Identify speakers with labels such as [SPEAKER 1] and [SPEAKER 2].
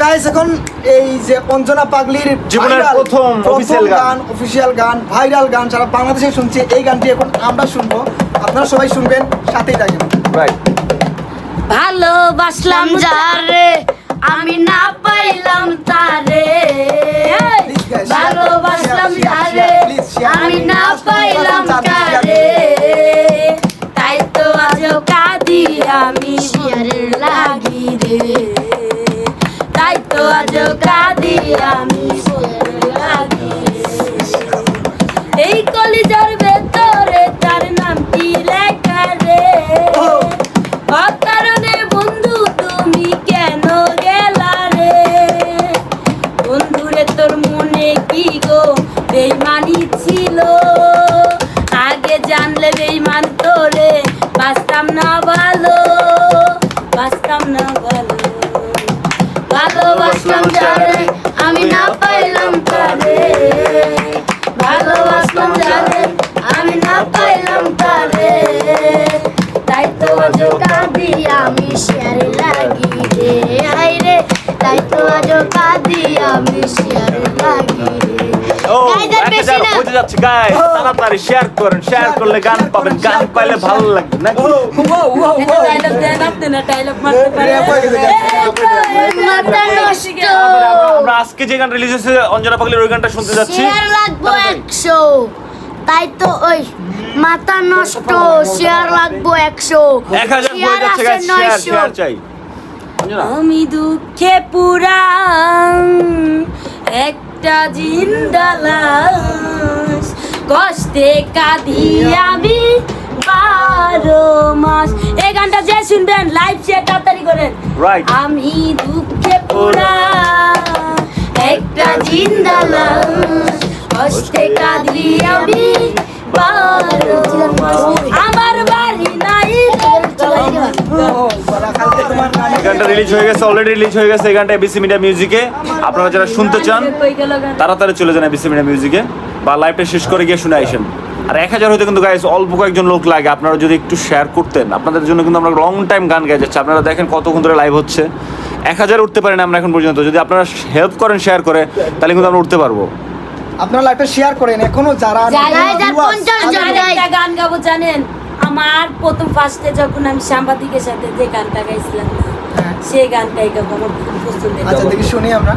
[SPEAKER 1] Guys এখন এই যে অঞ্জনা পাগলির
[SPEAKER 2] জীবনের প্রথম official গান।
[SPEAKER 1] অফিসিয়াল গান ভাইরাল গান সারা বাংলাদেশে শুনছে এই গানটি এখন আমরা শুনব আপনারা সবাই শুনবেন সাথেই থাকেন
[SPEAKER 2] রাইট
[SPEAKER 3] ভালোবাসলাম যারে আমি না পাইলাম তারে ভালোবাসলাম যারে. আমি না পাইলাম তারে তাই তো আজ কাঁদি আমি লাগি রে তাই তো আজ কাঁদি আমি এই কলিজার ভেতরে তার নামটি লেখা রে. অকারণে বন্ধু তুমি কেন গেলা রে? বন্ধুরে তোর মনে কি গো? বেইমানি ছিল। আগে জানলে বেইমান তোরে বাঁচতাম না ভালো বাঁচতাম না ভালো। যারে আমি না পাইলাম তারে ভালোবাসলাম যারে আমি না পাইলাম তারে তাই তো আজ কাঁদি আমি শেয়ারে লাগি রে আই রে তাই তো আজ কাঁদি আমি শেয়ারে লাগি রে।
[SPEAKER 2] বুঝে যাচ্ছে গাইস
[SPEAKER 1] Oh.
[SPEAKER 2] তাড়াতাড়ি শেয়ার করেন শেয়ার করলে গান পাবেন গান পাইলে ভালো লাগবে নাকি
[SPEAKER 1] ও ও ও
[SPEAKER 3] এটা ডায়লগ দেন আপনি না ডায়লগ মারতে পারেন
[SPEAKER 2] আজকে যে গান রিলিজ হয়েছে অঞ্জনা পাগলির ওই গানটা শুনতে যাচ্ছি।
[SPEAKER 3] শেয়ার লাগবো একশো। তাই তো ওই মাথা নষ্ট শেয়ার লাগবো একশো।
[SPEAKER 2] এক হাজার হয়ে যাচ্ছে গাইস শেয়ার শেয়ার চাই।
[SPEAKER 3] আমি দুঃখে পুরাং একটা জিন্দালাস কষ্টে কাঁদি আমি বারো মাস। এই গানটা যে শুনবেন লাইভ শেয়ার তাড়াতাড়ি করেন। আমি দুঃখে পুরা
[SPEAKER 2] এই গানটা রিলিজ হয়ে গেছে অলরেডি রিলিজ হয়ে গেছে এই গানটা এবিসি মিডিয়া মিউজিকে আপনারা যারা শুনতে চান? তাড়াতাড়ি চলে যান এবিসি মিডিয়া মিউজিকে বা লাইভটা শেষ করে গিয়ে শুনে আসেন। আর এক হাজার হইতে কিন্তু গাইস অল্প কয়েকজন লোক লাগে, আপনারা যদি একটু শেয়ার করতেন, আপনাদের জন্য কিন্তু আমরা লং টাইম গান গাই যাচ্ছে আপনারা দেখেন কতক্ষণ ধরে লাইভ হচ্ছে। এক হাজার উঠতে পারেন আমরা এখন পর্যন্ত। যদি আপনারা হেল্প করেন শেয়ার করে তাহলে কিন্তু আমরা উঠতে পারব।
[SPEAKER 1] আপনারা লাইভটা শেয়ার করেন এখনও যারা
[SPEAKER 3] গান গাবো জানেন? আমার প্রথম ফার্স্টে যখন আমি সাংবাদিকের সাথে যে গানটা গাইছিলাম
[SPEAKER 1] হ্যাঁ।
[SPEAKER 3] সেই গানটাই গাবো আমার খুব পছন্দের
[SPEAKER 1] আচ্ছা দেখি শুনি আমরা।